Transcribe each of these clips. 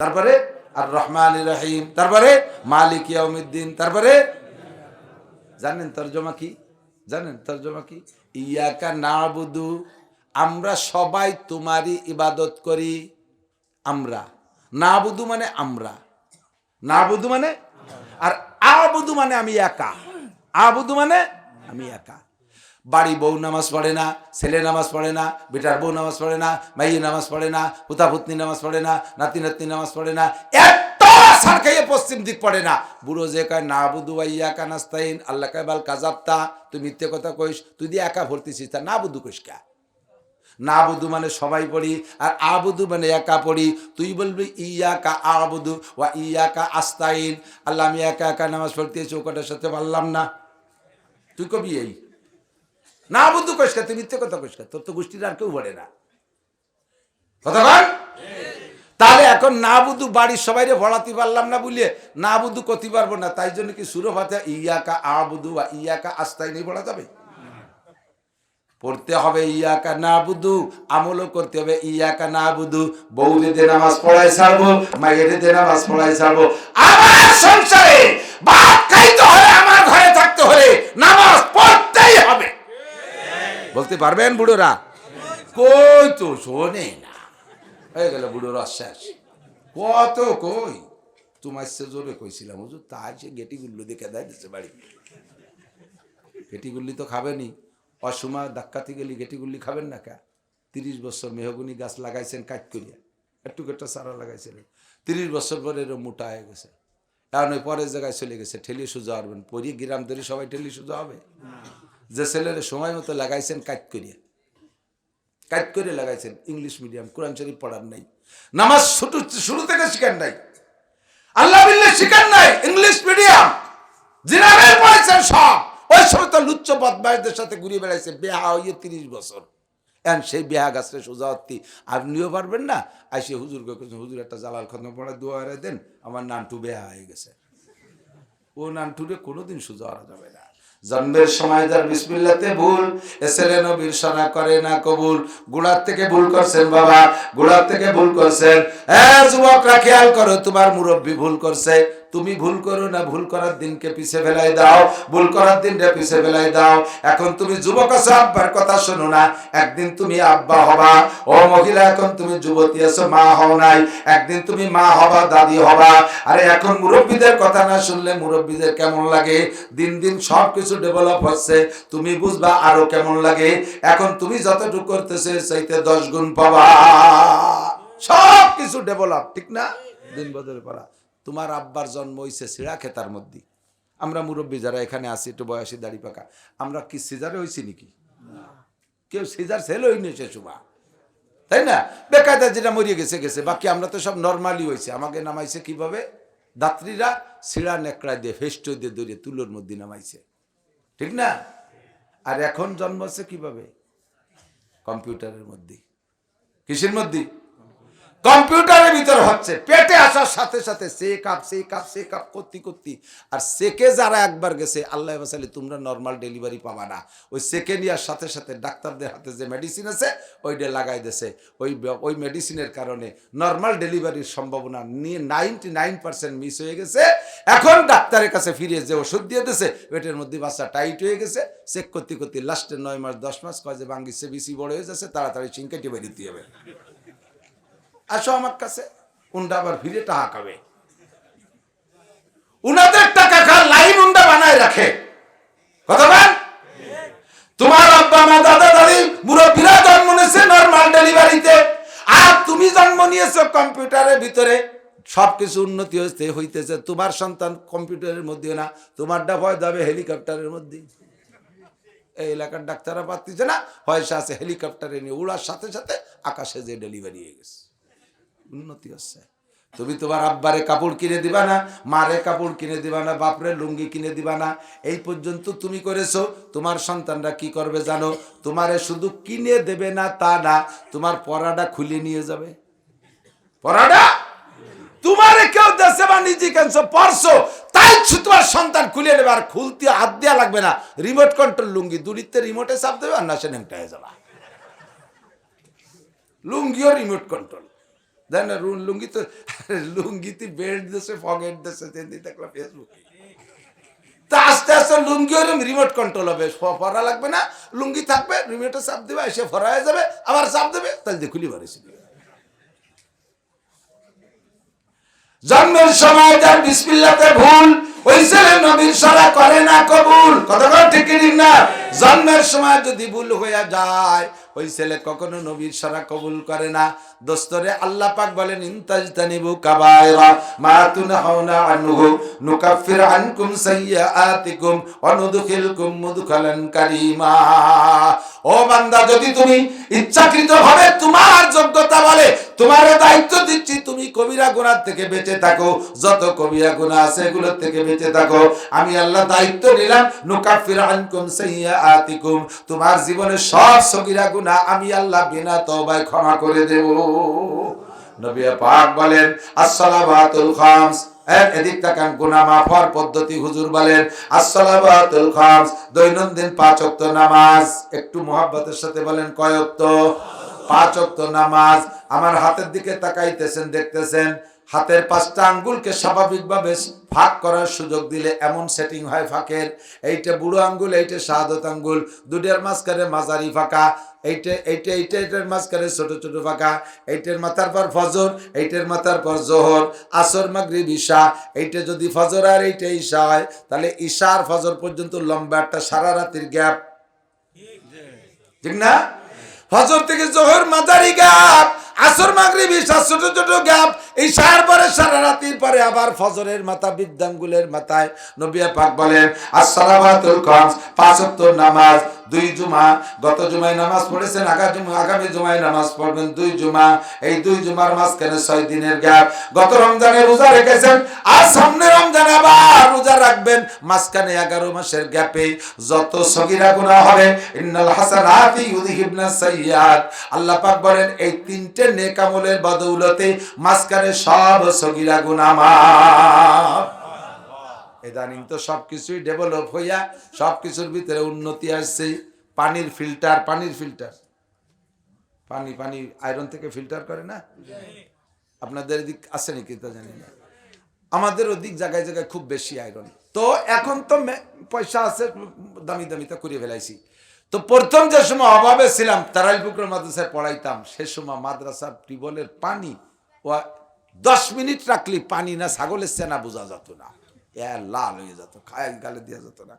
তারপরে আর রহমান রহিম তারপরে মালিক ইয়াউমিদ্দিন, তারপরে জানেন তর্জমা কি? জানেন তর্জমা কি? ইয়াকা নাবুদু, আমরা সবাই তোমারই ইবাদত করি, আমরা। না নাবুদু মানে আমরা। নাবুদু মানে? আর আবুদু মানে আমি একা। আবুদু মানে আমি একা। বাড়ি বউ নামাজ পড়ে না, ছেলে নামাজ পড়ে না, বেটার বউ নামাজ পড়ে না মাইয়ে নামাজ পড়ে না, পুতা পুতনি নামাজ পড়ে না, নাতি নাতনি নামাজ পড়ে না এত সার খাইয়ে পশ্চিম দিক পড়ে না। বুড়ো যে কয়, না বুধু ইয়া কানাস্তাইন, আল্লাহ কায়, বাল কাজাবতা, তুই মিথ্যে কথা কইস, তুই দিয়ে একা ভর্তিছিস তা না বুধু কইস কা? না বুধু মানে সবাই পড়ি, আর আবুদু মানে একা পড়ি। তুই বলবি ইয়া কা আবুদু ওয়া কা আস্তাইন। আল্লাহ, আমি একা একা নামাজ পড়তে চৌকাটার সাথে পারলাম না। তুই কবি এই? না বুধু কইসকা তুই মিথ্যে কথা কইসকা তোর তো গোষ্ঠীর আর কেউ বলে না। তাহলে এখন না বুধু বাড়ির সবাইরে ভরাতে পারলাম না বলিয়ে না বুধু করতে পারব না, তাই জন্য কি সুরো ভাতে ইয়াকা আবুদু বা ইয়াকা আস্তাই নেই পড়া যাবে? পড়তে হবে ইয়াকা না বুধু আমলও করতে হবে ইয়াকা না বুধু বউদের নামাজ পড়াই ছাড়বো, মায়ের নামাজ পড়াই ছাড়বো। আমার সংসারে ভাত খাইতে হলে, আমার ঘরে থাকতে হলে নামাজ পড়তেই হবে। বলতে পারবেন বুড়োরা? কই তো, শোনে না। হয়ে গেল বুড়োর অশ্বাস। কত কই? তোমার সে জোরে কইছিলাম, হুজুর তাই সে গেটিগুলো দেখে দেয় দিচ্ছে বাড়ি? গেটিগুলি তো খাবেনি। অসময় ধাক্কাতে গেলি গেটিগুলি খাবেন না কা? তিরিশ বছর মেহগুনি গাছ লাগাইছেন কাট করিয়া একটু একটা সারা লাগাইছিলেন তিরিশ বছর পরে এরকম মোটা হয়ে গেছে। এখন ওই পরের জায়গায় চলে গেছে ঠেলি সোজা হবেন পরি গ্রাম ধরে সবাই ঠেলি সোজা হবে? যে ছেলেরা সময় মতো লাগাইছেন, কাট করিয়া। কাট করে লাগাইছেন। ইংলিশ মিডিয়াম, কোরআন শরীফ পড়ার নাই। নামাজ শুরু শুরু থেকে শিখান নাই। আল্লাহ বিল্লাহ শিখান নাই, ইংলিশ মিডিয়াম। জিনারের পড়েছেন সব। ওই সময় তো লুচ্চ বদমাইশদের সাথে ঘুরে বেড়াইছে, বেহা হইয়ে তিরিশ বছর। এখন সেই বেহা গাছটা হত্তি আপনিও পারবেন না? আর সে হুজুরকে হুজুর, একটা জালাল খতম পড়া দোয়া দেন, আমার নানটু বেহা হয়ে গেছে। ও নানটুরে কোনোদিন সোজা যাবে না। জন্মের সময় তার বিসমিল্লাতে ভুল। এসেলে নবীর সনা করে না কবুল। গুড়ার থেকে ভুল করছেন বাবা, গুড়ার থেকে ভুল করছেন। হ্যাঁ যুবকরা খেয়াল করো, তোমার মুরব্বী ভুল করছে। তুমি ভুল করো না, ভুল করার দিনকে পিছে ফেলাই দাও, ভুল করার দিনটা পিছে ফেলাই দাও। এখন তুমি যুবক আছো, আব্বার কথা শোনো না। একদিন তুমি আব্বা হবা, ও মহিলা, এখন তুমি যুবতী আছো, মা হও নাই। একদিন তুমি মা হবা, দাদি হবা। আরে এখন মুরব্বীদের কথা না শুনলে মুরব্বীদের কেমন লাগে? দিন দিন সব কিছু ডেভেলপ হচ্ছে, তুমি বুঝবা আরও কেমন লাগে? এখন তুমি যতটুকু করতেছে সেইতে দশ গুণ পাবা। সব কিছু ডেভেলপ ঠিক না? দিন বদলে পড়া। তোমার আব্বার জন্ম হইছে সিরা খেতার মধ্যে। আমরা মুরব্বী যারা এখানে আছি, একটু বয়সী, দাড়ি পাকা, আমরা কি সিজারে হয়েছি নাকি? কেউ সিজার সেল হইনি সে সময়। তাই না? বেকায়দা যেটা মরিয়ে গেছে গেছে। বাকি আমরা তো সব নর্মালি হয়েছে আমাকে নামাইছে কীভাবে? দাত্রীরা সিঁড়া নেকড়া দিয়ে, ফেস্ট দিয়ে দৌড়িয়ে তুলোর মধ্যে নামাইছে। ঠিক না? আর এখন জন্মাচ্ছে কীভাবে? কম্পিউটারের মধ্যে। কিসের মধ্যে? কম্পিউটারের ভিতর হচ্ছে, পেটে আসার সাথে সাথে সে কাপ সে কাপ সে কাপ করতে করতে আর সেকে যারা একবার গেছে, আল্লাহ বাসালি তোমরা নর্মাল ডেলিভারি পাবা না। ওই সেকে নেওয়ার সাথে সাথে ডাক্তারদের হাতে যে মেডিসিন আছে, ওইটা লাগাই দিছে। ওই ওই মেডিসিনের কারণে নর্মাল ডেলিভারির সম্ভাবনা নিয়ে নাইনটি নাইন পার্সেন্ট মিস হয়ে গেছে। এখন ডাক্তারের কাছে ফিরে যে ওষুধ দিয়ে দিছে, পেটের মধ্যে বাচ্চা টাইট হয়ে গেছে। চেক করতে করতে লাস্টে নয় মাস, দশ মাস কয় যে বাঙ্গিছে বেশি বড় হয়ে যাচ্ছে, তাড়াতাড়ি চিনকেটে বেরিয়ে হবে। আসো আমার কাছে। উন্ডা আবার ফিরে টাকা খাবে। উনাদের টাকা খার লাইন উন্ডা বানায় রাখে। কথা বল। তোমার আব্বা মা দাদা, দাদি, মুরব্বীরা জন্ম নিয়েছে নর্মাল ডেলিভারিতে। আর তুমি জন্ম নিয়েছো কম্পিউটারের ভিতরে। সবকিছু উন্নতি হইতে হইতেছে। তোমার সন্তান কম্পিউটারের মধ্যে না, তোমারটা ভয় যাবে হেলিকপ্টারের মধ্যে। এই এলাকার ডাক্তাররা পাচ্ছিছে না, পয়সা আছে হেলিকপ্টারে নিয়ে। উড়ার সাথে সাথে আকাশে যে ডেলিভারি হয়ে গেছে। উন্নতি হচ্ছে। তুমি তোমার আব্বারে কাপড় কিনে দিবা না, মারে কাপড় কিনে দিবা না, বাপরে লুঙ্গি কিনে দিবা না, এই পর্যন্ত তুমি করেছ। তোমার সন্তানরা কি করবে জানো? তোমারে শুধু কিনে দেবে না তা না, তোমার পরাটা খুলে নিয়ে যাবে। পরাটা? তোমারে কেউ দেশে বা নিজে কেনছো পরশো তাই তোমার সন্তান খুলে নেবে। আর খুলতে হাত দেওয়া লাগবে না। রিমোট কন্ট্রোল লুঙ্গি দূরিত্বে রিমোটে চাপ দেবে আর না সে নেংটা হয়ে যাবা। লুঙ্গিও রিমোট কন্ট্রোল। লুঙ্গি দেশে দেশে দেখলাম ফেসবুকে তা আস্তে আস্তে লুঙ্গি রিমোট কন্ট্রোল হবে। পরা লাগবে না, লুঙ্গি থাকবে রিমোটে চাপ দেবে, এসে ফরা হয়ে যাবে, আবার চাপ দেবে, তাহলে দিয়ে খুলি বাড়ি জন্মের সময় তার বিসমিল্লাতে ভুল, ওই ছেলে নবীর সারা করে না কবুল। কথা ঠিক না? জন্মের সময় যদি ভুল হয়ে যায় ওই ছেলে কখনো নবীর সারা কবুল করে না। দোস্তরে আল্লাহ পাক বলেন, ইনতাজতানিবু কাবায়রা মা তুনহাউনা আনহু নুকাফির আনকুম সাইয়্যাতিকুম ওয়া নুদখিলকুম মুদখালান কারীমা। ও বান্দা, যদি তুমি ইচ্ছাকৃতভাবে তোমার যোগ্যতা বলে তোমার দায়িত্ব দিচ্ছি, তুমি কবিরা গুনাহ থেকে বেঁচে থাকো, যত কবিরা গুনাহ আছে এগুলোর থেকে বেঁচে থাকো। আমি আল্লাহ দায়িত্ব নিলাম, নুকাফির আনকুম সাইয়্যাতিকুম তোমার জীবনে সব সগীরা গুনাহ আমি আল্লাহ বিনা তওবায় ক্ষমা করে দেব। নবী পাক বলেন আসসালামাতুল খামস। হওয়ার পদ্ধতি হুজুর বলেন আসসালামাতুল খামস, দৈনন্দিন পাঁচ ওয়াক্ত নামাজ। একটু মোহাব্বতের সাথে বলেন, কয় পাঁচ ওয়াক্ত নামাজ। আমার হাতের দিকে তাকাইতেছেন, দেখতেছেন হাতের পাঁচটা আঙ্গুলকে স্বাভাবিকভাবে ফাঁক করার সুযোগ দিলে এমন সেটিং হয় ফাঁকের। এইটা বুড়ো আঙ্গুল, এইটা শাহাদত আঙ্গুল। দুটার মাঝখানে মাঝারি ফাঁকা, এইটা এইটা এইটা, এইটার মাঝখানে ছোট ছোট ফাঁকা। এইটার মাথার পর ফজর, এইটার মাথার পর জোহর। আসর এইটা যদি ফজর আর এইটা ঈশা হয়, তাহলে ঈশা আর ফজর পর্যন্ত লম্বা একটা সারা রাতের গ্যাপ। ঠিক না? ফজর থেকে জোহর মাঝারি গ্যাপ। আসর মাগরিব ইশা ছোট ছোট গ্যাপ, ঈশার পরে সারা রাতির পরে আবার ফজরের মাথা, বিদ্যাঙ্গুলের মাথায় নবিয়া পাক বলেন, আসসালামাতুল খামস পাঁচ ওয়াক্ত নামাজ দুই জুমা, গত জুমায় নামাজ পড়েছেন আগামী আগামী জুমায় নামাজ পড়বেন দুই জুমা। এই দুই জুমার মাঝখানে ছয় দিনের গ্যাপ। গত রমজানে রোজা রেখেছেন, আর সামনে রমজানে আবার রোজা রাখবেন। মাঝখানে এগারো মাসের গ্যাপে যত সগিরা গুনাহ হবে, ইন্নাল হাসানাতি ইউযহিবনা সাইয়্যাত। আল্লাহ পাক বলেন, এই তিনটে নেক আমলের বদৌলতে মাঝখানে সব সগিরা গুনাহ মাফ। ইদানিং তো সবকিছুই ডেভেলপ হইয়া সবকিছুর ভিতরে উন্নতি আসছে। পানির ফিল্টার পানির ফিল্টার পানি পানি আয়রন থেকে ফিল্টার করে না? আপনাদের এদিক আছে নাকি তা জানি না। আমাদের ওদিক জায়গায় জায়গায় খুব বেশি আয়রন তো এখন তো পয়সা আছে, দামি দামিটা করিয়ে ফেলাইছি। তো প্রথম যে সময় অভাবে ছিলাম, তারাইল পুকুর মাদ্রাসায় পড়াইতাম, সে সময় মাদ্রাসার টিউবওয়েলের পানি, ও দশ মিনিট রাখলি পানি না ছাগলের সেনা বোঝা যেত না। লাল হয়ে যেত খায় গালে দেওয়া যেত না।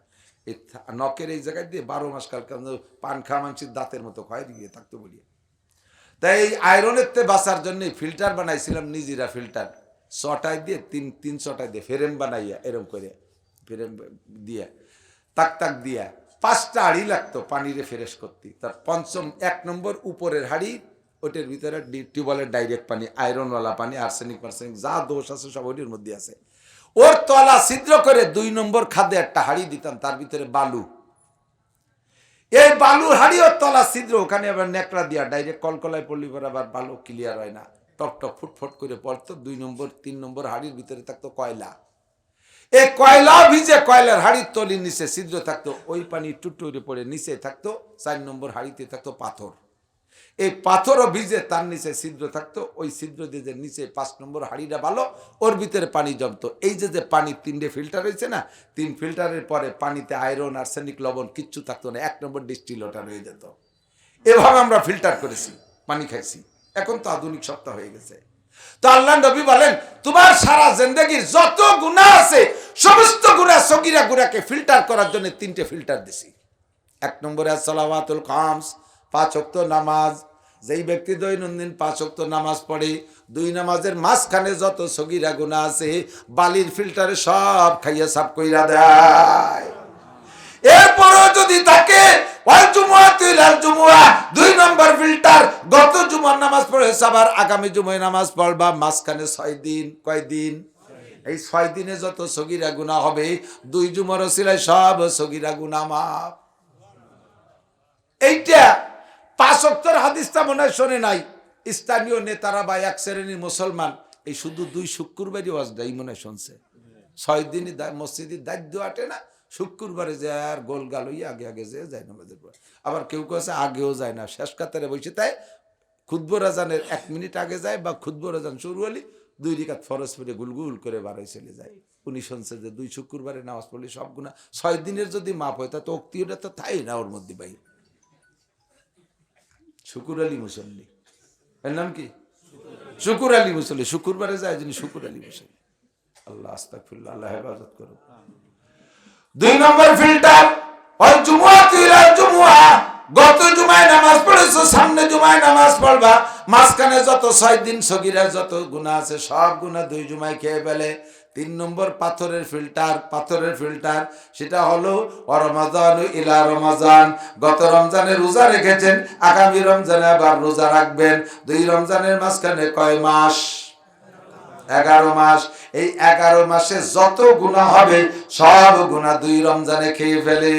এই নখের এই জায়গায় দিয়ে বারো মাস কাল পান খাওয়া মানুষের দাঁতের মতো খয়, দিয়ে থাকতো বলিয়ে। তাই এই আয়রনের তে বাঁচার জন্য ফিল্টার বানাইছিলাম, নিজেরা ফিল্টার ছটায় দিয়ে তিন তিন ছটায় দিয়ে ফ্রেম বানাইয়া, এরম করে ফ্রেম দিয়া, তাক তাক দিয়া। পাঁচটা হাড়ি লাগতো পানিরে ফ্রেশ করতে। তার পঞ্চম, এক নম্বর উপরের হাড়ি, ওইটার ভিতরে টিউবওয়েলের ডাইরেক্ট পানি আয়রনওয়ালা পানি আর্সেনিক মার্সেনিক যা দোষ আছে সব ওইটির মধ্যে আছে। ওর তলা ছিদ্র করে দুই নম্বর খাদ্যে একটা হাড়ি দিতাম, তার ভিতরে বালু। এই বালুর হাড়িও তলা ছিদ্র, ওখানে আবার নেকড়া দিয়া ডাইরেক্ট কলকলায় পড়লি পর আবার বালু ক্লিয়ার হয় না। টক টক ফুটফুট করে পড়তো, দুই নম্বর, তিন নম্বর হাড়ির ভিতরে থাকতো কয়লা। এই কয়লা ভিজে কয়লার হাড়ির তলির নিচে ছিদ্র থাকতো, ওই পানি টুটুরে পড়ে নিচে থাকতো, চার নম্বর হাড়িতে থাকতো পাথর। এই পাথরও ভিজে তার নিচে ছিদ্র থাকতো, ওই ছিদ্র দিয়ে যে নিচে পাঁচ নম্বর হাড়িটা ভালো ওর ভিতরে পানি জমতো। এই যে যে পানি তিনটে ফিল্টার হয়েছে না, তিন ফিল্টারের পরে পানিতে আয়রন আর্সেনিক লবণ কিচ্ছু থাকতো না, এক নম্বর ডিস্টিল ওটা রয়ে যেত। এভাবে আমরা ফিল্টার করেছি, পানি খাইছি। এখন তো আধুনিক সপ্তাহ হয়ে গেছে। তো আল্লাহ নবী বলেন, তোমার সারা জিন্দগির যত গুণা আছে, সমস্ত গুণা সগিরা গুণাকে ফিল্টার করার জন্য তিনটে ফিল্টার দিছি। এক নম্বরে সালাওয়াতুল খামস, পাঁচ ওয়াক্ত নামাজ যেই ব্যক্তি দৈনন্দিন পাঁচ ওয়াক্ত নামাজ পড়ে, দুই নামাজের মাঝখানে যত সগিরা গুণা আছে, বালির ফিল্টারে সব খাইয়া সাফ কইরা দেয়। এরপরও যদি নম্বর ফিল্টার নামাজ আবার আগামী নামাজ মাঝখানে ছয় দিন এই ছয় দিনে যত হবে, দুই সব এইটা পাঁচ অক্টর হাদিসটা মনে হয় শোনে নাই। স্থানীয় নেতারা বা এক শ্রেণির মুসলমান, এই শুধু দুই শুক্রবারই ওয়াজটাই মনে হয় শুনছে। ছয় দিনই মসজিদের দায়িত্ব আটে না, শুক্রবারে যে আর গোল গাল হইয়া আগে আগে যে যায় নামাজের পর। আবার কেউ কেউ আছে, আগেও যায় না। শেষ কাতারে বসে তাই খুদ্ব রাজানের এক মিনিট আগে যায় বা খুদ্ব রাজান শুরু হলি দুই রিকাত ফরস পরে গুলগুল করে বাড়াই চলে যায়। উনি শুনছে যে দুই শুক্রবারে নামাজ পড়লে সব গুণা ছয় দিনের যদি মাপ হয়, তা তো অক্তিওটা তো তাই না ওর মধ্যে ভাই? শুকুর আলী মুসল্লি। এর নাম কি? শুকুর আলী মুসল্লি। শুক্রবারে যায় যিনি শুকুর আলী মুসল্লি। আল্লাহ, আস্তাগফিরুল্লাহ, আল্লাহ হেফাজত করো দুই নম্বর ফিল্টার, ওই জুমুয়া তুইরা জুমুয়া। গত জুমায় নামাজ পড়েছো, সামনে জুমায় নামাজ পড়বা। মাঝখানে যত ছয় দিন সগিরা যত গুণা আছে, সব গুণা দুই জুমায় খেয়ে ফেলে। তিন নম্বর পাথরের ফিল্টার পাথরের ফিল্টার, সেটা হলো রমাজান ইলা রমাজান। গত রমজানে রোজা রেখেছেন, আগামী রমজানে আবার রোজা রাখবেন। দুই রমজানের মাঝখানে কয় মাস? এগারো মাস। এই এগারো মাসে যত গুণা হবে, সব গুণা দুই রমজানে খেয়ে ফেলে।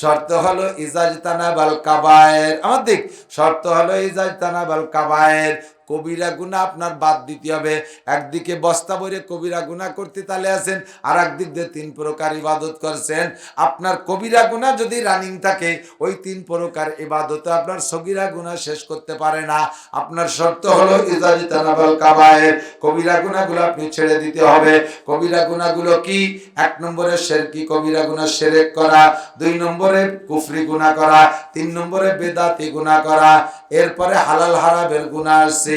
শর্ত হলো ইজাজ তানাবাল কাবায়ের। আমার দিক, শর্ত হলো ইজাজ তানাবাল কাবায়ের। কবিরা গুণা আপনার বাদ দিতে হবে। একদিকে বস্তা ভরে কবিরা গুণা করতে তালে আছেন আর একদিক দিয়ে তিন প্রকার ইবাদত করছেন। আপনার কবিরা গুণা যদি রানিং থাকে, ওই তিন প্রকার ইবাদত আপনার সগিরা গুণা শেষ করতে পারে না। আপনার শর্ত হলো ইজাজি তানাবাল কাবায়ের। কবিরা গুণাগুলো আপনি ছেড়ে দিতে হবে। কবিরা গুণাগুলো কি? এক নম্বরে শেরকি, কবিরা গুণা সেরেক করা। দুই নম্বরে কুফরি গুণা করা। তিন নম্বরে বেদাতি গুণা করা। এরপরে হালাল হারাবের গুণা আসছে।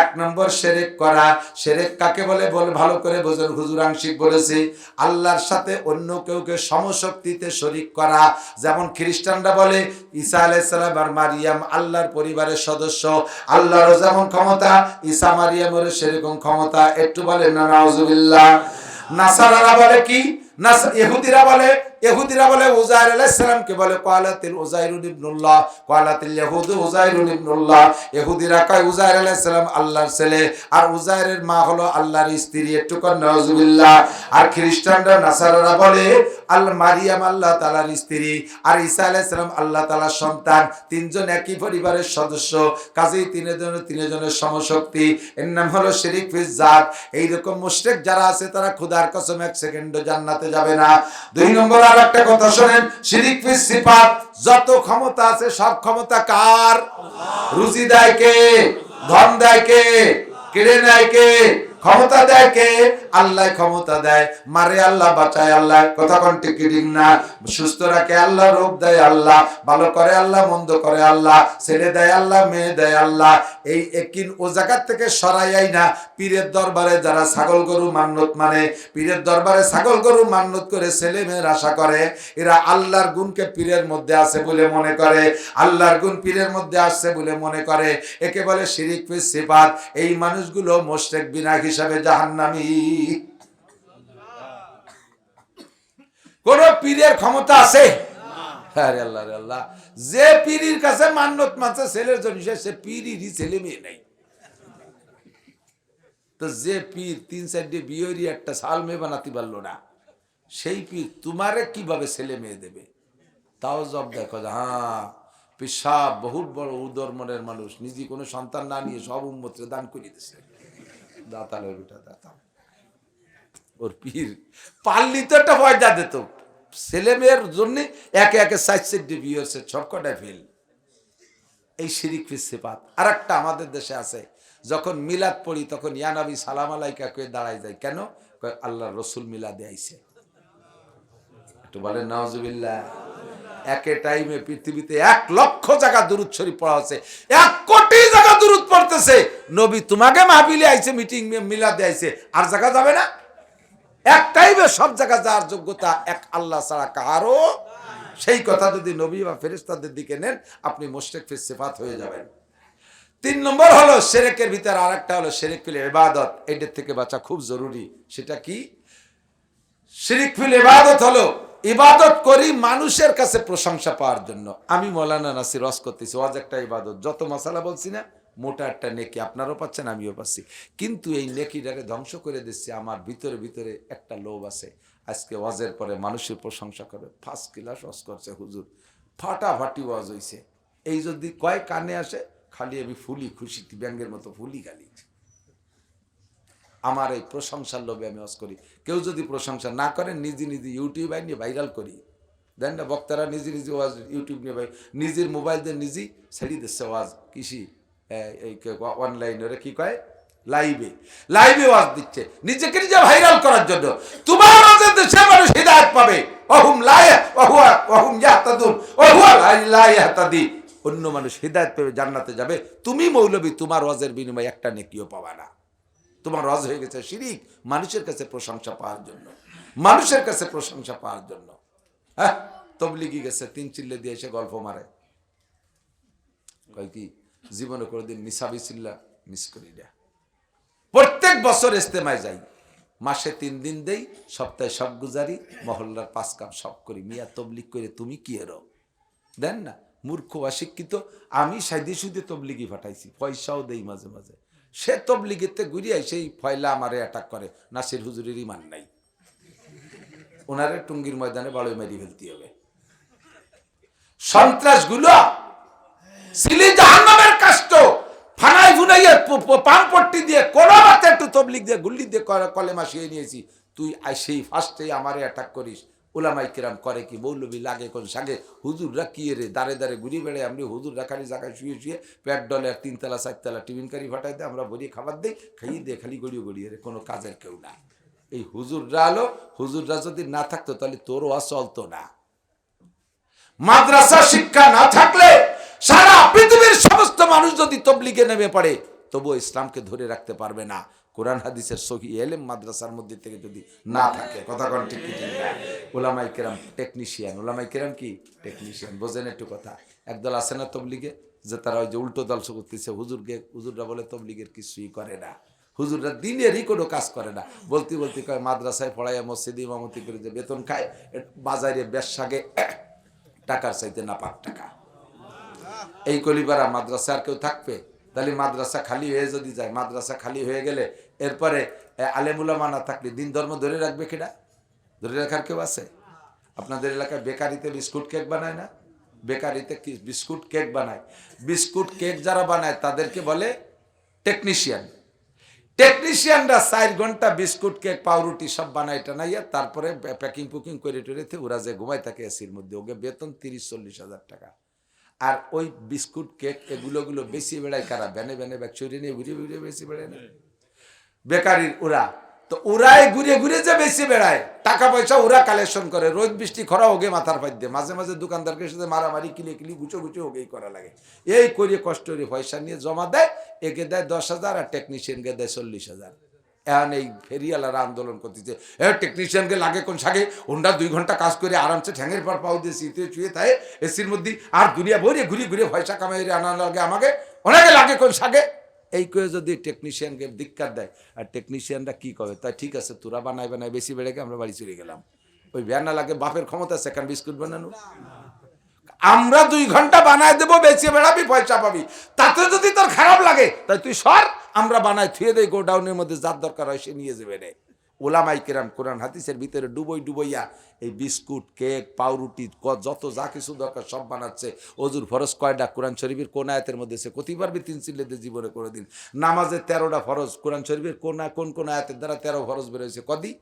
এক নম্বর সেরেক করা। সেরেক কাকে বলে? বলে, ভালো করে বোঝেন হুজুর আংশিক বলেছি, আল্লাহর সাথে অন্য কেউকে সমশক্তিতে শরিক করা। যেমন খ্রিস্টানরা বলে, ঈসা আলাইসালাম আর মারিয়াম আল্লাহর পরিবারের সদস্য। আল্লাহরও যেমন ক্ষমতা, ঈসা মারিয়ামের সেরকম ক্ষমতা। একটু বলে না, নাউজুবিল্লাহ। নাসারারা বলে কি? নাস ইহুদিরা বলে ইহুদিরা বলে উজাইর আলাইহিস সালামকে বলে, ক্বালাতিল উজাইরুন ইবনুল্লাহ, ক্বালাতিল ইহুদ উজাইরুন ইবনুল্লাহ। ইহুদিরা কয়, উজাইর আলাইহিস সালাম আল্লাহর ছেলে, আর উজাইরের মা হলো আল্লাহর স্ত্রী। একটু কর নাউজুবিল্লাহ। আর খ্রিস্টানরা, নাসারারা বলে, আল মারিয়াম আল্লাহ তাআলার স্ত্রী। আর ঈসা আলাইহিস সালাম আল্লাহ তাআলার সন্তান। তিনজন একই পরিবারের সদস্য। কাজেই তিনজনের তিনজনের সমশক্তি। এর নাম হলো শিরিক ফিজ জাত। এইরকম মুশরিক যারা আছে, তারা খোদার কসম এক সেকেন্ডও জান্নাতে যাবে না। দুই নম্বর আর একটা কথা শোনেন, শিরিক সিফাত, যত ক্ষমতা আছে, সব ক্ষমতা কার? রুজি দেয় কে? ধন দেয় কে? কেড়ে নেয় কে? ক্ষমতা দেয় কে? আল্লাহ ক্ষমতা দেয়। মারে আল্লাহ, বাঁচায় আল্লাহ। কথা কোন টিকিটিং না? সুস্থ রাখে আল্লাহ রোগ দেয় আল্লাহ। ভালো করে আল্লাহ, মন্দ করে আল্লাহ। ছেলে দেয় আল্লাহ, মেয়ে দেয় আল্লাহ। এই একিন ও জায়গার থেকে সরাইয়াই না। পীরের দরবারে যারা ছাগল গরু মান্নত মানে পীরের দরবারে ছাগল গরু মান্নত করে ছেলে মেয়ের আশা করে, এরা আল্লাহর গুণকে পীরের মধ্যে আছে বলে মনে করে, আল্লাহর গুণ পীরের মধ্যে আসছে বলে মনে করে। একে বলে শিরিক সিফাত। এই মানুষগুলো মোশেক বিনা হিসাবে জাহান্নামী। কোন পীরের ক্ষমতা আছে? যে পীরির কাছে মান্নত মানছে ছেলের জন্য সে পীরিরই ছেলে মেয়ে নাই। তো যে পীর তিন চারটে বিয়েরই একটা সাল মেয়ে বানাতে পারল না, সেই পীর তোমারে কীভাবে ছেলে মেয়ে দেবে? তাও জব দেখো হ্যাঁ পেশাব, বহুত বড় উদর মনের মানুষ, নিজে কোনো সন্তান না নিয়ে সব উন্মত্রে দান করে দিছে। দাতালের বেটা দাতাল। ওর পীর। তো একটা দিত ছেলে মেয়ের জন্য একে একে সাইড সাইড বিয়ে হচ্ছে ফেল। এই শিরিক ফিসিপাত আর একটা আমাদের দেশে আছে, যখন মিলাদ পড়ি তখন ইয়ানাবি সালাম আলাইকা কয়ে দাঁড়াই যায়। কেন? আল্লাহ রসুল মিলাদে আইছে। একটু বলেন নওয়াজুবিল্লাহ একে টাইমে পৃথিবীতে এক লক্ষ জায়গা দূরত শরীফ পড়া হচ্ছে, এক কোটি জায়গা দূরত পড়তেছে। নবী তোমাকে মাহবিলে আইছে মিটিং মিলাদে আইছে, আর জায়গা যাবে না। এক টাইমে সব জায়গা যাওয়ার যোগ্যতা এক আল্লাহ ছাড়া কারও সেই কথা যদি নবী বা ফেরেস্তাদের দিকে নেন, আপনি মোশেক ফিস সিফাত হয়ে যাবেন। তিন নম্বর হলো সেরেকের ভিতরে আর একটা হলো সেরেক ফিল ইবাদত। এটার থেকে বাঁচা খুব জরুরি। সেটা কি? শিরিক ফিল ইবাদত হলো ইবাদত করি মানুষের কাছে প্রশংসা পাওয়ার জন্য। আমি মৌলানা নাসির রস করতেছি, ওয়াজ একটা ইবাদত। যত মশালা বলছি না, মোটা একটা নেকি। আপনারও পাচ্ছেন, আমিও পাচ্ছি। কিন্তু এই নেকিটাকে ধ্বংস করে দিচ্ছি, আমার ভিতরে ভিতরে একটা লোভ আছে। আজকে ওয়াজের পরে মানুষের প্রশংসা করে ফার্স্ট ক্লাস ওয়াজ করছে হুজুর। ফাটাফাটি ওয়াজ হইছে। এই যদি কয় কানে আসে, খালি আমি ফুলি খুশি ব্যাঙ্গের মতো ফুলি গালি। আমার এই প্রশংসার লোভে আমি ওয়াজ করি। কেউ যদি প্রশংসা না করেন নিজে নিজে ইউটিউব নিয়ে ভাইরাল করি। দেন না, বক্তারা নিজে নিজে ওয়াজ ইউটিউব নিয়ে ভাই, নিজের মোবাইল দিয়ে নিজেই ছেড়ে দিচ্ছে ওয়াজ। কৃষি এই অনলাইনে ওরা কি কয়? লাইভে লাইভে ওয়াজ দিচ্ছে। নিজেকে নিজে ভাইরাল করার জন্য। তোমার মাঝে দেশে মানুষ হৃদায়ত পাবে। অহুম লাই অহুয়া অহুম অহুয়া লা অন্য মানুষ হৃদায়ত পেয়ে জান্নাতে যাবে। তুমি মৌলবী, তোমার ওয়াজের বিনিময়ে একটা নেকিও পাবা না। তোমার রজ হয়ে গেছে শিরিক, মানুষের কাছে প্রশংসা পাওয়ার জন্য। মানুষের কাছে প্রশংসা পাওয়ার জন্য। হ্যাঁ তবলিগি গেছে, তিন চিল্লে দিয়ে এসে গল্প মারে। কয় কি, জীবনে কোনোদিন মিসাবি চিল্লা মিস করি প্রত্যেক বছর ইস্তেমায় যাই। মাসে তিন দিন দেই, সপ্তাহে সব গুজারি, মহল্লার পাঁচ কাপ সব করি। মিয়া তবলিক করে তুমি কি এরো? দেন না মূর্খ অশিক্ষিত, আমি সাইদে সুদে তবলিগি ফাটাইছি, পয়সাও দেই মাঝে মাঝে। সে তবলিগেতে ঘুরিয়াই সেই ফয়লা আমারে অ্যাটাক করে। নাসির হুজুরের ইমান নাই। ওনারে টুঙ্গির ময়দানে বাড়ি মারি ফেলতে হবে। সন্ত্রাসগুলো সিলি জাহান্নামের কাষ্ট, ফানাই ফুনাইয়ে প- প- পট্টি দিয়ে কোনো মতে একটু তবলিগ দিয়ে গুল্লি দিয়ে কলেমা শিয়ে নিয়েছি। তুই আই সেই ফার্স্টেই আমারে অ্যাটাক করিস। ওলামাই কিরাম করে কি, মৌলবি লাগে কোন সাগে? হুজুররা কি রে? দাঁড়ে দাঁড়ে ঘুরি বেড়ে আমি হুজুররা খালি জায়গায় শুয়ে শুয়ে প্যাট ডলে আর তিনতলা, চারতলা টিফিন কারি ফাটাই দেয়, আমরা ভরিয়ে খাবার দিই, খাইয়ে দিয়ে খালি গড়িয়ে গড়িয়ে রে, কোনো কাজের কেউ না এই হুজুররা আলো, হুজুররা যদি না থাকতো তাহলে তোরও আর চলতো না। মাদ্রাসা শিক্ষা না থাকলে সারা পৃথিবীর সমস্ত মানুষ যদি তবলিগে নেমে পড়ে, তবুও ইসলামকে ধরে রাখতে পারবে না। কোরআন, হাদিসের সহি এলেম মাদ্রাসার মধ্যে থেকে যদি না থাকে, কথা কোন ঠিক কি? ওলামাই কেরাম টেকনিশিয়ান ওলামাই কেরাম কি? টেকনিশিয়ান বোঝেন একটু কথা। একদল আছে না তবলিগে? যে তারা ওই যে উল্টো দল করতেছে, হুজুরকে, হুজুররা বলে তবলিগের কিছুই করে না। হুজুররা দিনেরই কোনো কাজ করে না। বলতে বলতে কয়, মাদ্রাসায় পড়ায় মসজিদ ইমামতি করে যে বেতন খায় বাজারে বেশাগে টাকার চাইতে না পাক টাকা। এই কলিপাড়া মাদ্রাসা আর কেউ থাকবে? তাহলে মাদ্রাসা খালি হয়ে যদি যায়, মাদ্রাসা খালি হয়ে গেলে এরপরে এ, আলেমুলামা না থাকলে দিন ধর্ম ধরে রাখবে কিনা? ধরে রাখার কেউ আছে? আপনাদের এলাকায় বেকারিতে বিস্কুট কেক বানায় না? বেকারিতে বিস্কুট কেক বানায়? বিস্কুট কেক যারা বানায় তাদেরকে বলে টেকনিশিয়ান টেকনিশিয়ানরা চার ঘণ্টা বিস্কুট কেক পাউরুটি সব বানায় টানাইয়া তারপরে প্যাকিং পুকিং করে টেরেতে ওরা যে ঘুমাই থাকে এসির মধ্যে ওকে বেতন তিরিশ চল্লিশ হাজার টাকা। আর ওই বিস্কুট কেক এগুলোগুলো বেশি বেড়ায় কারা? ব্যানে ব্যানে ব্যাগ চুরি নিয়ে ঘুরে ঘুরে বেশি বেড়ায় না? বেকারির ওরা তো ওরাই ঘুরে ঘুরে যে বেশি বেড়ায়, টাকা পয়সা ওরা কালেকশন করে, রোদ, বৃষ্টি, খরা ওগে মাথার দিয়ে মাঝে মাঝে দোকানদারকে সাথে মারামারি কিলে কিলি গুছো গুছো ওগেই করা লাগে। এই করে কষ্ট করে পয়সা নিয়ে জমা দেয়, একে দেয় দশ হাজার আর টেকনিশিয়ানকে দেয় চল্লিশ হাজার। এখন এই ফেরিয়ালারা আন্দোলন করতেছে। এ টেকনিশিয়ানকে লাগে কোন সাগে ওনরা দুই ঘণ্টা কাজ করে আরামসে ঠ্যাঙের পর পাও দিয়ে শীতে শুয়ে থাকে এসির মধ্যে আর দুনিয়া ভরে ঘুরে ঘুরে পয়সা কামাই আনা লাগে আমাকে। ওনাকে লাগে কোন সাগে এই করে যদি টেকনিশিয়ানকে ধিক্কার দেয়, আর টেকনিশিয়ানরা কি করে? তাই ঠিক আছে, তোরা বানাই বানাই বেশি বেড়ে আমরা বাড়ি চলে গেলাম। ওই ভ্যান লাগে, বাপের ক্ষমতা আছে বিস্কুট বানানো। আমরা দুই ঘণ্টা বানায় দেবো বেঁচে বেড়াবি, পয়সা পাবি। তাতে যদি তোর খারাপ লাগে, তাই তুই সর, আমরা বানাই থুয়ে দেই, গোডাউনের মধ্যে যার দরকার হয় সে নিয়ে যাবে রে। ওলামাই কেরাম কোরআন হাদিসের ভিতরে ডুবই ডুবইয়া এই বিস্কুট, কেক, পাউরুটি যত যা কিছু দরকার সব বানাচ্ছে। অজুর ফরজ কয়টা? কোরআন শরীফের কোন আয়াতের মধ্যে সে কতি পারবি তিন চিল্লেতে জীবনে করে দিন নামাজে তেরোটা ফরজ, কোরআন শরীফের কোন কোন কোন আয়াতের দ্বারা তেরো ফরজ বেরোয়েছে কদি?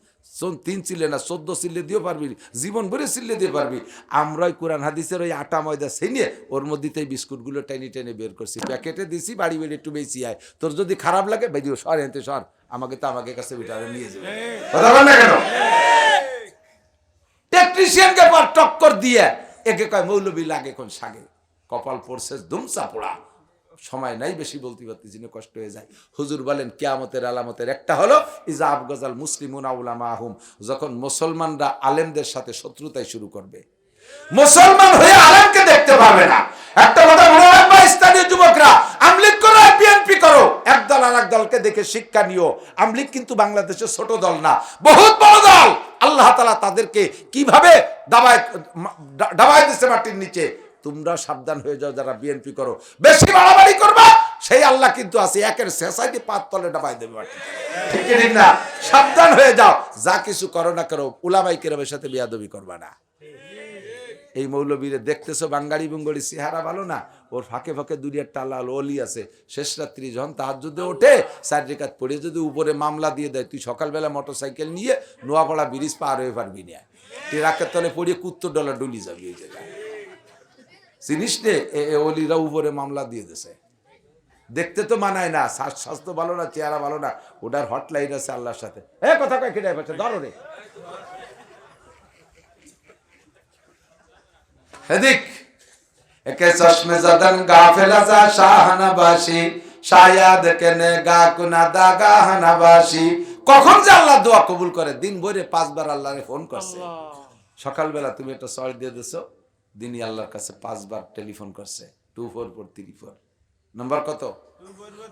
তিন চিল্লে না, চোদ্দ চিল্লে দিয়েও পারবি, জীবন ভরে চিল্লে দিয়ে পারবি। আমরাই কোরআন হাদিসের ওই আটা ময়দা সেনিয়ে ওর মধ্যে বিস্কুটগুলো টেনে টেনে বের করছি। প্যাকেটে দিছি, বাড়ি বেড়ে একটু বেশি আয়। তোর যদি খারাপ লাগে, বেরিয়ে সর, এনতে সর। আমাকে তো আমাকে কাছে বিটারে নিয়ে যাবে। কথা বল না কেন? টেকনিশিয়ানকে পর টক্কর দিয়ে একে কয় মৌলবি লাগে কোন সাগে কপাল পড়ছে ধুমসা পোড়া। সময় নাই বেশি বলতে পারতেছি না কষ্ট হয়ে যায়। হুজুর বলেন কেয়ামতের আলামতের একটা হলো ইজা আফগজাল মুসলিমুন আউলামা আহুম যখন মুসলমানরা আলেমদের সাথে শত্রুতাই শুরু করবে। মুসলমান হয়ে আলেমকে দেখতে পারবে না। একটা কথা মনে রাখবা স্থানীয় যুবকরা বিএনপি করো এক দল আর এক দলকে দেখে শিক্ষা নিও। আমলিগ কিন্তু বাংলাদেশের ছোট দল না। বহুত বড় দল। আল্লাহ তালা তাদেরকে কীভাবে দাবায় দাবায় দিচ্ছে মাটির নিচে? তোমরা সাবধান হয়ে যাও, যারা বিএনপি করো। বেশি বাড়াবাড়ি করবা, সেই আল্লাহ কিন্তু আছে। একের শেষাইতে পাত তলে ডাবাই দেবে ঠিক ঠিক না? সাবধান হয়ে যাও। যা কিছু করো না করো উলামাই কেরামের সাথে বিয়াদবি করবা না। এই মৌলবীরে দেখতেছো বাঙ্গাড়ি বুঙ্গড়ি চেহারা ভালো না? ওর ফাঁকে ফাঁকে দুনিয়ার টালাল অলি আছে। শেষ রাত্রি যখন তাহার যদি ওঠে রেখাত পড়ে যদি উপরে মামলা দিয়ে দেয়, তুই সকালবেলা মোটর সাইকেল নিয়ে নোয়াপাড়া ব্রিজ পার হয়ে পারবি না। ট্রাকের তলে পড়িয়ে কুত্তর ডলার ডুলি যাবি এই জায়গায়। চিনিস নে? এ অলিরা উপরে মামলা দিয়ে দিছে। দেখতে তো মানায় না স্বাস্থ- স্বাস্থ্য ভালো না, চেহারা ভালো না। ওটার হটলাইন আছে আল্লাহর সাথে। হ্যাঁ কথা কয় কেটে ধরো রে। এদিক একে চশমে জদন গাফেলা যা শাহনাবাসী। শায়াদ কেনে গা কুনা দা গাহানাবাসী। কখন যে আল্লাহ দোয়া কবুল করে? দিন ভরে পাঁচবার আল্লাহরে ফোন করছে। সকালবেলা তুমি একটা সয় দিয়ে দিছো দিনই আল্লাহর কাছে পাঁচবার টেলিফোন করছে। Two four four three four. নম্বর কত?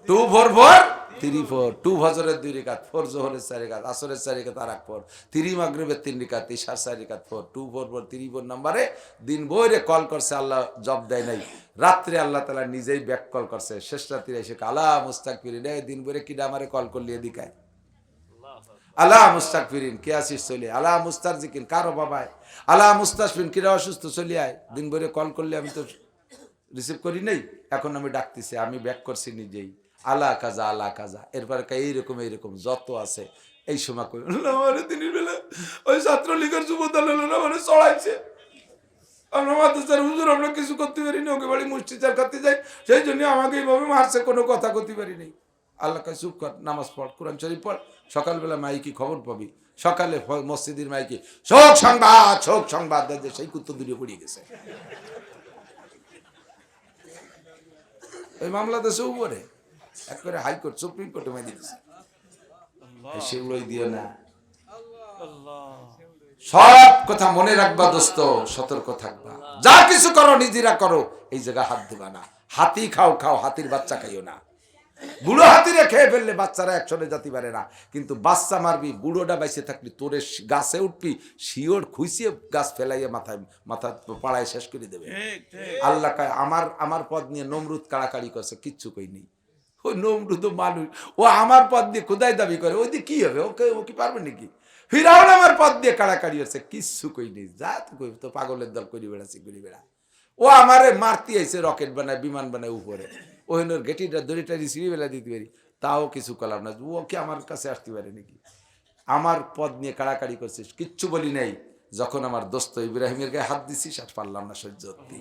Two four four? Three four. Two দুই রেখাত, ফোর জোহরের চার রেখাত, আসরের চার রেখাত, আর এক ফোর। থ্রি মাগরিবের তিন রেখাত ইশার চার রেখাত, four. Two four four, three four নাম্বারে দিন বইরে কল করছে, আল্লাহ জব দেয় নাই। রাত্রে আল্লাহ তালা নিজেই ব্যাক কল করছে। শেষ রাত্রে এসে মুস্তাক ফিরি রে দিন বইরে কিনা আমারে কল করলি এদিকায় আলা মুস্তাক ফিরিন কে আসিস চলে আলা মুস্তার জিকিন কারও বাবায়। আলা মুস্তাসফিন কিরা অসুস্থ চলে আয়। দিন ভরে কল করলে, আমি তো রিসিভ করি নেই? এখন আমি ডাকতেছি, আমি ব্যাক করছি নিজেই। আলা কাজা আলা কাজা। এরপরে এইরকম এইরকম, যত আছে। এই সময় কই আমার দিনের বেলা ওই ছাত্রলীগের যুব দলের মানে চড়াইছে। আমরা কিছু করতে না বাড়ি খাতে যাই। সেই জন্য কোনো কথা করতে কর, নামাজ পড়, কোরআন শরীফ পড়। সকালবেলা মাইকি খবর পাবি। সকালে মাইকি সংবাদ সেই দূরে পড়িয়ে গেছে। ওই মামলা তো সব করে এক করে হাইকোর্ট সুপ্রিম কোর্টে মেয়ে দিয়েছে সেগুলোই দিও না। সব কথা মনে রাখবা দোস্ত সতর্ক থাকবা। যা কিছু করো নিজেরা করো। এই জায়গায় হাত দিবা না। হাতি খাও খাও হাতির বাচ্চা খাইও না। বুড়ো হাতিরে খেয়ে ফেললে বাচ্চারা একসঙ্গে যেতে পারে না। কিন্তু বাচ্চা মারবি বুড়োটা বাইসে থাকবি তোরে গাছে উঠবি শিওর খুইসিয়ে গাছ ফেলাইয়ে মাথায় মাথা পাড়ায় শেষ করে দেবে। আল্লাহ কয় আমার আমার পদ নিয়ে নমরুদ কাড়াকাড়ি করছে কিচ্ছু কই নেই। ওই নমরুদ মানুষ ও আমার পদ দিয়ে খোদাই দাবি করে ওই দিয়ে কি হবে? ওকে ও কি পারবে নাকি? ফিরাউন আমার পদ দিয়ে কাড়াকাড়ি হচ্ছে কিচ্ছু কই নেই। যা তো কই তো পাগলের দল করি বেড়াচ্ছি করি বেড়া। ও আমারে মারতি আইছে রকেট বানায় বিমান বানায় উপরে। ওহিনোর গেটিটা দড়িটা সিঁড়ি বেলা দিতে পারি। তাও কিছু করলাম না। ও কি আমার কাছে আসতে পারে নাকি? আমার পদ নিয়ে কাড়াকাড়ি করছিস। কিচ্ছু বলি নাই। যখন আমার দোস্ত ইব্রাহিমের গায়ে হাত দিছিস আর পারলাম না সহ্য করতে।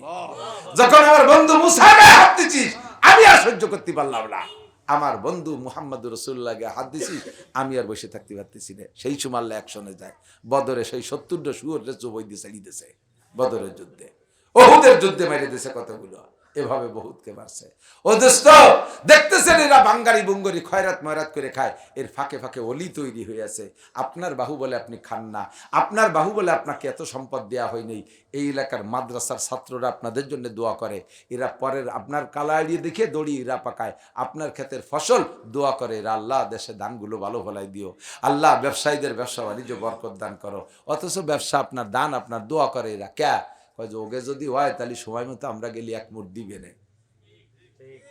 যখন আমার বন্ধু মুসার গায়ে হাত দিছিস আমি আর সহ্য করতে পারলাম না। আমার বন্ধু মুহাম্মদ রসুল্লাহ গায়ে হাত দিছিস আমি আর বসে থাকতে পারতেছি না। সেই সময় আল্লাহ একশনে যায়। বদরে সেই সত্তরটা শুয়োর চবই দিয়ে চালিয়ে দিছে বদরের যুদ্ধে। ওহুদের যুদ্ধে মেরে দিছে কতগুলো? এভাবে বহুতকে মারছে। ও দোস্ত দেখতেছেন এরা বাঙ্গারি বুঙ্গরি খয়রাত ময়রাত করে খায়। এর ফাঁকে ফাঁকে অলি তৈরি হয়ে আছে। আপনার বাহু বলে আপনি খান না। আপনার বাহু বলে আপনাকে এত সম্পদ দেওয়া হয়নি। এই এলাকার মাদ্রাসার ছাত্ররা আপনাদের জন্য দোয়া করে। এরা পরের আপনার কালা এড়িয়ে দেখে দড়ি এরা পাকায়। আপনার ক্ষেতের ফসল দোয়া করে। এরা আল্লাহ দেশে দানগুলো ভালো ভলাই দিও। আল্লাহ ব্যবসায়ীদের ব্যবসা বাণিজ্য বরকত দান করো। অথচ ব্যবসা আপনার দান, আপনার দোয়া করে এরা। ক্যা? কয় যে ওকে যদি হয় তাহলে সময় মতো আমরা গেলে এক মুঠ দিবে না।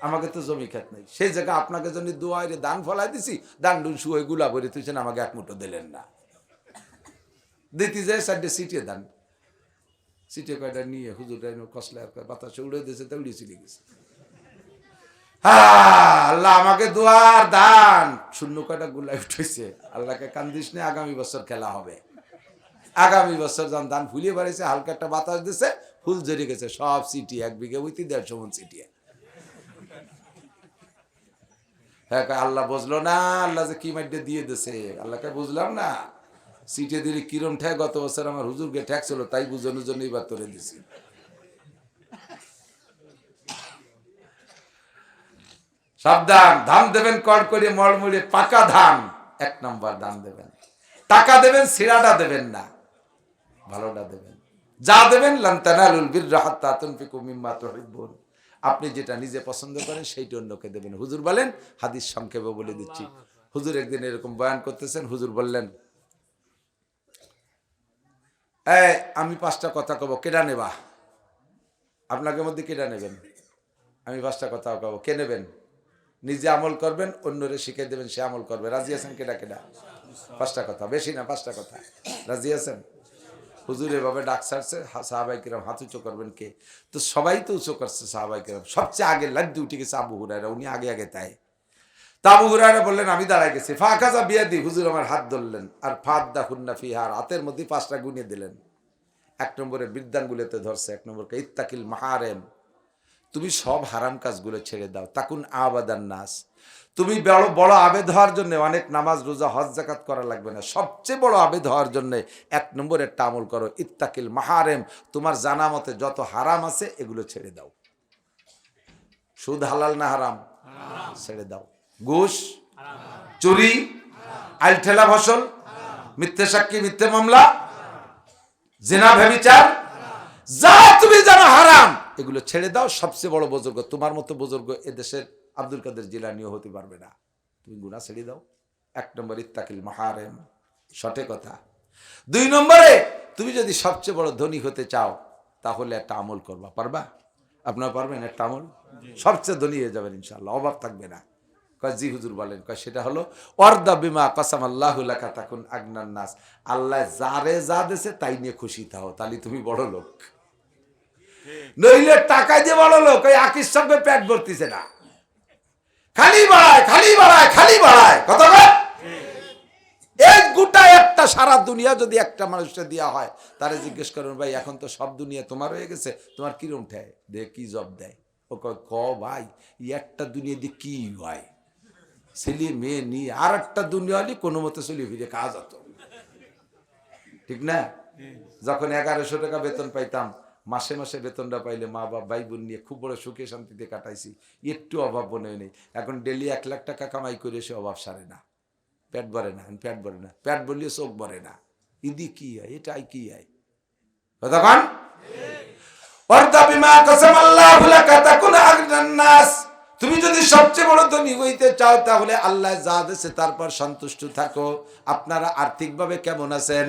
আমাকে তো জমি খেত নাই। সেই জায়গায় আপনাকে জন্য দোয়া রে দান ফলাই দিছি দান ডুন শুয়ে গুলা ভরে তুইছেন আমাকে এক মুঠো দিলেন না। দিতে যায় সাইডে সিটে দান। সিটে কয়টা নিয়ে হুজুর কসলা বাতাসে উড়ে দিয়েছে তা উড়িয়ে চলে গেছে। হ্যাঁ, আল্লাহ আমাকে দোয়ার দান। শূন্য কয়টা গুলাই উঠেছে। আল্লাহকে কান্দিস নে আগামী বছর খেলা হবে। আগামী বছর যখন ধান ফুলিয়ে বাড়িছে, হালকা একটা বাতাস দিছে, ফুল জড়ে গেছে, সব সিটি, এক বিঘে উইতি দেড়শো মন সিটি হ্যাঁ আল্লাহ বুঝলো না, আল্লাহ যে কি মাইডে দিয়ে দিছে। আল্লাহকে বুঝলাম না। সিটে দিলে কিরম ঠেক, গত বছর আমার হুজুরকে ঠেক ছিল, তাই বুঝানোর জন্য এবার তোরে দিছি। সাবধান, ধান দেবেন কর করে মড়মড়ে পাকা ধান, এক নম্বর ধান দেবেন। টাকা দেবেন সিরাটা দেবেন না। ভালোটা দেবেন। যা দেবেন আপনি যেটা নিজে পছন্দ করেন, সেইটা অন্যকে দেবেন। হুজুর বলেন, হাদিস সংক্ষেপে বলে দিচ্ছি। হুজুর একদিন এরকম বয়ান করতেছেন, হুজুর বললেন আমি পাঁচটা কথা কব, কেডা নেবা? আপনাকে মধ্যে কেডা নেবেন? আমি পাঁচটা কথা কব, কে নেবেন? নিজে আমল করবেন, অন্যরে শিখে দেবেন, সে আমল করবে। রাজি আছেন কেডা কেডা? পাঁচটা কথা, বেশি না, পাঁচটা কথা। রাজি আছেন? হুজুর এভাবে ডাক ছাড়ছে সাহাবাই কিরাম হাত উঁচু করবেন কে? তো সবাই তো উঁচু করছে সাহাবাই কিরাম। সবচেয়ে আগে লাড্ডু উঠে গেছে আবু হুরায়রা, উনি আগে আগে তাই। তা আবু হুরায়রা বললেন, আমি দাঁড়ায় গেছি। ফা খাজা বিয়া দি হুজুর আমার হাত ধরলেন, আর ফাদ দা হুন্না ফিহার হাতের মধ্যে পাঁচটা গুনিয়ে দিলেন। এক নম্বরে বিদ্যানগুলোতে ধরছে, এক নম্বরকে ইত্তাকিল মাহারেম। তুমি সব হারাম কাজগুলো ছেড়ে দাও। তাকুন আবাদান নাস। তুমি বড় বড় আবেদ হওয়ার জন্য অনেক নামাজ, রোজা, হজ জাকাত করা লাগবে না। সবচেয়ে বড় আবেদ হওয়ার জন্য এক নম্বর একটা আমল করো, ইত্তাকিল মাহারেম। তোমার জানা মতে যত হারাম আছে, এগুলো ছেড়ে দাও। সুদ হালাল না হারাম? ছেড়ে দাও। ঘুষ? চুরি? আইল ঠেলা ফসল? মিথ্যে সাক্ষী, মিথ্যে মামলা? জেনা ভেবিচার যা তুমি জানো হারাম, এগুলো ছেড়ে দাও। সবচেয়ে বড় বুজুর্গ, তোমার মতো বুজুর্গ এদেশের আব্দুল কাদের জিলানিও হতে পারবে না। তুমি গুণা ছেড়ে দাও। এক নম্বর ইত্তাকিল মাহারেম সঠিক কথা। দুই নম্বরে তুমি যদি সবচেয়ে বড় ধনী হতে চাও তাহলে একটা আমল করবা। পারবা? আপনারা পারবেন একটা আমল? সবচেয়ে ধনী হয়ে যাবেন ইনশাল্লাহ অভাব থাকবে না। কয় জি হুজুর বলেন কয় সেটা হলো অর্দা বিমা কসাম আল্লাহ তাকুন আগনান নাস। আল্লাহ যারে যা দেছে তাই নিয়ে খুশি থাও তাহলে তুমি বড় লোক। নইলে টাকা দিয়ে বড় লোক ওই আকির সঙ্গে পেট ভরতিছে না। খালি বাড়ায় খালি বাড়ায় খালি বাড়ায়। কত? এক গোটা একটা সারা দুনিয়া যদি একটা মানুষকে দেওয়া হয়, তারে জিজ্ঞেস করুন, ভাই, এখন তো সব দুনিয়া তোমার হয়ে গেছে, তোমার কিরম ঠেয়? দে, কি জব দেয়? ও ক ভাই একটা দুনিয়া দিয়ে কি হয় ছেলে, মেয়ে নিয়ে আর একটা দুনিয়া হলে কোনো মতে চলে ফিরে, কাজ হতো। ঠিক না? যখন এগারোশো টাকা বেতন পাইতাম মাসে মাসে বেতনটা পাইলে মা বাবা ভাই বোন নিয়ে খুব বড় সুখে শান্তিতে কাটাইছি। একটু অভাব মনে নেই। এখন ডেলি এক লাখ টাকা কামাই করে সে অভাব সারে না। পেট ভরে না পেট ভরে না। পেট ভরলে চোখ ভরে না। ইদি কি হয় এটাই কি হয় নাস। তুমি যদি সবচেয়ে বড় হইতে চাও, তাহলে আল্লাহ যা দিয়েছে তারপর সন্তুষ্ট থাকো। আপনারা আর্থিকভাবে কেমন আছেন?